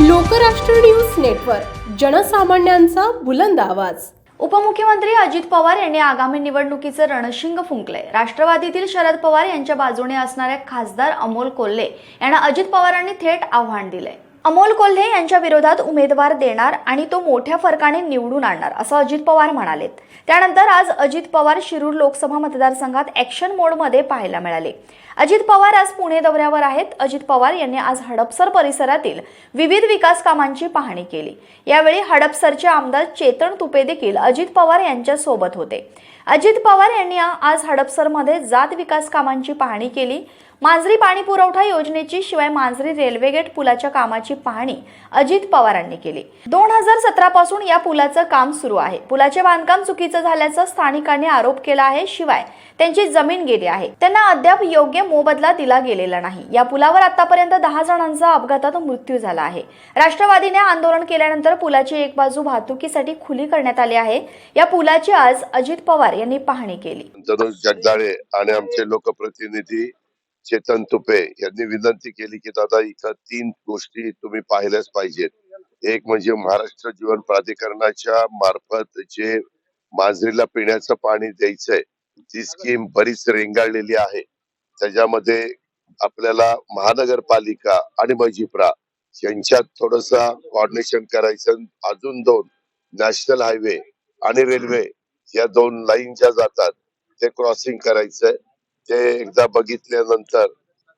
Lokrashtra news network जनसामान्यांचा बुलंद आवाज. उपमुख्यमंत्री अजित पवार यांनी आगामी निवडणुकीचं रणशिंग फुंकलंय. राष्ट्रवादीतील शरद पवार यांच्या बाजूने असणाऱ्या खासदार अमोल कोल्हे यांना अजित पवारांनी थेट आव्हान दिलंय. अमोल कोल्हे यांच्या विरोधात उमेदवार देणार आणि तो मोठ्या फरकाने निवडून आणणार असं अजित पवार म्हणालेत. त्यानंतर आज अजित पवार शिरूर लोकसभा मतदारसंघात ॲक्शन मोडमध्ये पाहायला मिळाले. अजित पवार आज पुणे दौऱ्यावर आहेत. अजित पवार यांनी आज हडपसर परिसरातील विविध विकास कामांची पाहणी केली. यावेळी हडपसरचे आमदार चेतन तुपे देखील अजित पवार यांच्या सोबत होते. अजित पवार यांनी आज हडपसरमध्ये जात विकास कामांची पाहणी केली. मांजरी पाणी पुरवठा योजनेची शिवाय मांजरी रेल्वे गेट पुलाच्या कामाची पाहणी अजित पवारांनी केली. दोन हजार सतरा पासून या पुलाचं काम सुरू आहे. पुलाचे बांधकाम चुकीचं झाल्याचा स्थानिकांनी आरोप केला आहे. शिवाय त्यांची जमीन गेली आहे. त्यांना अद्याप योग्य मोबदला दिला गेलेला नाही. या पुलावर आतापर्यंत दहा जणांचा अपघातात मृत्यू झाला आहे. राष्ट्रवादीने आंदोलन केल्यानंतर पुलाची एक बाजू वाहतुकीसाठी खुली करण्यात आली आहे. या पुलाची आज अजित पवार यांनी पाहणी केली. जगदाळे आणि आमचे लोकप्रतिनिधी चेतन तुपे यांनी विनंती केली की दादा इथं तीन गोष्टी तुम्ही पाहिल्याच पाहिजेत. एक म्हणजे महाराष्ट्र जीवन प्राधिकरणाच्या मार्फत जे मांजरीला पिण्याचं पाणी द्यायचंय ती स्कीम बरीच रेंगाळलेली आहे. त्याच्यामध्ये आपल्याला महानगरपालिका आणि मजिप्रा यांच्यात थोडसा कॉर्डिनेशन करायचं अजून दोन नॅशनल हायवे आणि रेल्वे या दोन लाईन ज्या जातात ते क्रॉसिंग करायचंय. ते एकदा बघितल्यानंतर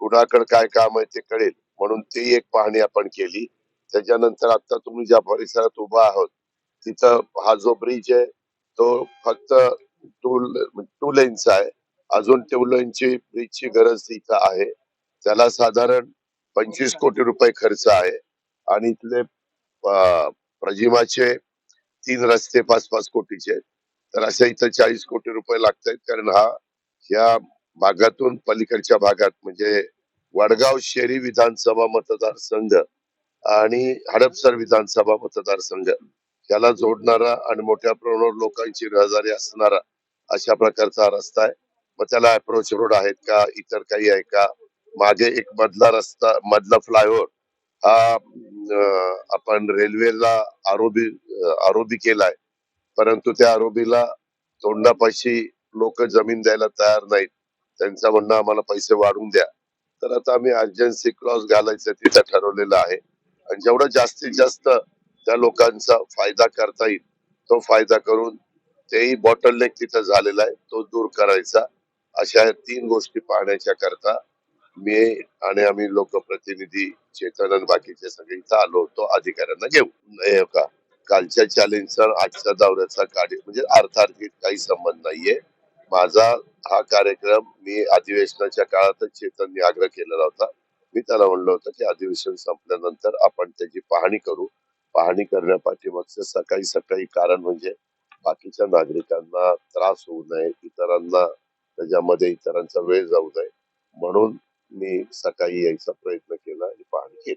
कुणाकडे काय काम आहे ते कळेल. म्हणून ती एक पाहणी आपण केली. त्याच्यानंतर आता तुम्ही ज्या परिसरात उभा आहोत तिथं हा जो ब्रिज आहे तो फक्त टू टू लेनचा आहे. अजून टू लेनची ब्रिजची गरज तिथं आहे. त्याला साधारण पंचवीस कोटी रुपये खर्च आहे. आणि इथले प्रजिमाचे तीन रस्ते पाच पाच कोटीचे आहेत. तर असे इथं चाळीस कोटी रुपये लागत आहेत कारण हा या भागातून पलीकडच्या भागात म्हणजे वडगाव शेरी विधानसभा मतदारसंघ आणि हडपसर विधानसभा मतदारसंघ त्याला जोडणारा आणि मोठ्या प्रमाणावर लोकांची रहदारी असणारा अशा प्रकारचा रस्ता आहे. मग त्याला अप्रोच रोड आहेत का इतर काही आहे का? मागे एक मधला रस्ता मधला फ्लायओव्हर हा आपण रेल्वेला आरोबी आरोबी केलाय. परंतु त्या आरोबीला तोंडापाशी लोक जमीन द्यायला तयार नाहीत. त्यांचं म्हणणं आम्हाला पैसे वाढवून द्या. तर आता आम्ही अर्जन्सी क्लॉज घालायचं तिथं ठरवलेलं आहे. आणि जेवढं जास्तीत जास्त त्या लोकांचा फायदा करता येईल तो फायदा करून तेही बॉटल नेक तिथं झालेला आहे तो दूर करायचा. अशा तीन गोष्टी पाहण्याच्या करता मी आणि आम्ही लोकप्रतिनिधी चेतन आणि बाकीचे सगळे इथं आलो होतो अधिकाऱ्यांना घेऊन. का कालच्या चॅलेंजचा आजच्या दौऱ्याचा कार्य म्हणजे अर्थार्थी काही संबंध नाहीये. माझा हा कार्यक्रम मी अधिवेशनाच्या काळातच चेतनने आग्रह केलेला होता. मी त्याला म्हणलं होतं की अधिवेशन संपल्यानंतर आपण त्याची पाहणी करू. पाहणी करण्यापाठीमागचं सकाळी सकाळी कारण म्हणजे बाकीच्या नागरिकांना त्रास होऊ नये इतरांना त्याच्यामध्ये इतरांचा वेळ जाऊ नये म्हणून मी सकाळी यायचा प्रयत्न केला आणि पाहणी केली.